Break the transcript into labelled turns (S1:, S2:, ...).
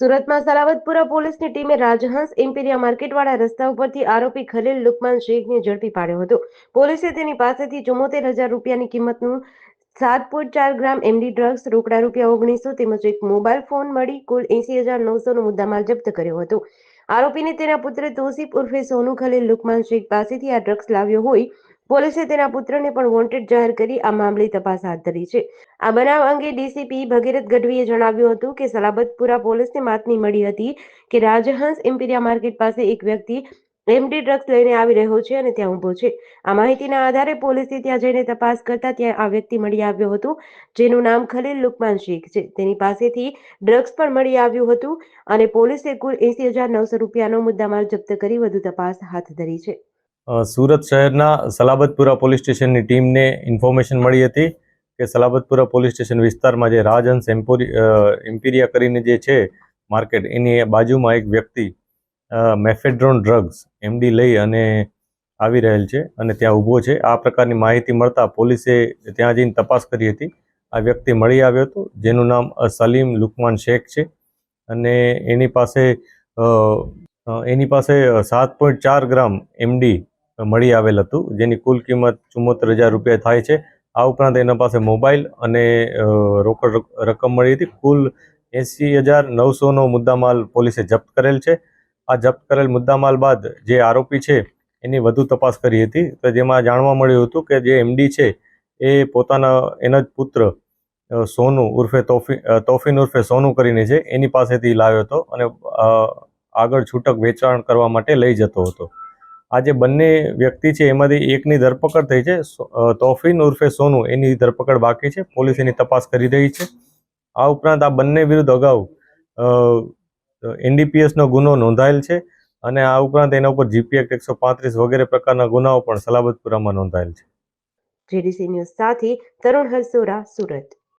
S1: સુરતમાં સલાવતપુરા પોલીસની ટીમે રાજહંસ ઇમ્પિરિયા માર્કેટવાળા રસ્તા ઉપરથી આરોપી ખલીલ લુકમાન શેખને ઝડપી પાડ્યો હતો. પોલીસે તેની પાસેથી ચુમ્મોતેર હજાર રૂપિયાની કિંમતનું સાત પોઈન્ટ ચાર ગ્રામ એમડી ડ્રગ્સ, રોકડા રૂપિયા ઓગણીસો તેમજ એક મોબાઈલ ફોન મળી કુલ એસી હજાર નવસોનો મુદ્દામાલ જપ્ત કર્યો હતો. આરોપીને તેના પુત્ર તોસીફ ઉર્ફે સોનુ ખલીલ લુકમાન શેખ પાસેથી આ ડ્રગ્સ લાવ્યો હોય પોલીસે તેના પુત્રને પણ વોન્ટેડ જાહેર કરી આ મામલે તપાસ હાથ ધરી છે. આ બનાવ અંગે ડીસીપી ભગીરથ ગઢવીએ જણાવ્યું હતું કે સલાબતપુરા પોલીસને માતની મળી હતી કે રાજહંસ ઇમ્પિરિયા માર્કેટ પાસે એક વ્યક્તિ એમડી ડ્રગ્સ લઈને આવી રહ્યો છે અને ત્યાં ઊભો છે. આ માહિતીના આધારે પોલીસે ત્યાં જઈને તપાસ કરતા ત્યાં આ વ્યક્તિ મળી આવ્યો હતો, જેનું નામ ખલીલ લુકમાન શેખ છે. તેની પાસેથી ડ્રગ્સ પણ મળી આવ્યું હતું અને પોલીસે કુલ એસી હજાર નવસો રૂપિયાનો મુદ્દામાલ જપ્ત કરી વધુ તપાસ હાથ ધરી છે.
S2: સુરત શહેરના સલાબતપુરા પોલીસ સ્ટેશનની ટીમને ઇન્ફોર્મેશન મળી હતી કે સલાબતપુરા પોલીસ સ્ટેશન વિસ્તારમાં જે રાજહંસ એમ્પોરી એમ્પિરિયા કરીને જે છે માર્કેટ, એની બાજુમાં એક વ્યક્તિ મેફેડ્રોન ડ્રગ્સ, એમડી લઈ અને આવી રહેલ છે અને ત્યાં ઊભો છે. આ પ્રકારની માહિતી મળતા પોલીસે ત્યાં જઈને તપાસ કરી હતી. આ વ્યક્તિ મળી આવ્યો હતો, જેનું નામ સલીમ લુકમાન શેખ છે અને એની પાસે એની પાસે સાત પોઈન્ટ ચાર ગ્રામ એમડી મળી આવેલ હતું, જેની કુલ કિંમત ચુમ્મોતેર હજાર રૂપિયા થાય છે. આ ઉપરાંત એના પાસે મોબાઈલ અને રોકડ રક- રકમ મળી હતી. કુલ એંસી હજાર નવસોનો મુદ્દામાલ પોલીસે જપ્ત કરેલ છે. આ જપ્ત કરેલ મુદ્દામાલ બાદ જે આરોપી છે, એની વધુ તપાસ કરી હતી. તો જેમાં જાણવા મળ્યું હતું કે જે એમડી છે, એ પોતાના, એના જ પુત્ર સોનુ ઉર્ફે તોફી તોફીન ઉર્ફે સોનુ કરીને છે, એની પાસેથી લાવ્યો હતો અને આગળ છૂટક વેચાણ કરવા માટે લઈ જતો હતો. આ જે બંને વ્યક્તિ છે, એમાંથી એકની ધરપકડ થઈ છે. તોફીન ઉર્ફે સોનુ, એની ધરપકડ બાકી છે. પોલીસ એની તપાસ કરી રહી છે. આ ઉપરાંત આ બંને વિરુદ્ધ અગાઉ એનડીપીએસનો ગુનો નોંધાયેલ છે અને આ ઉપરાંત એના ઉપર જીપી એક્ટ એકસો પાંત્રીસ વગેરે પ્રકારના ગુનાઓ પણ સલાબતપુરામાં નોંધાયેલ છે.
S1: જીડીસી ન્યૂઝ સાથે તરુણ હરસોરા, સુરત.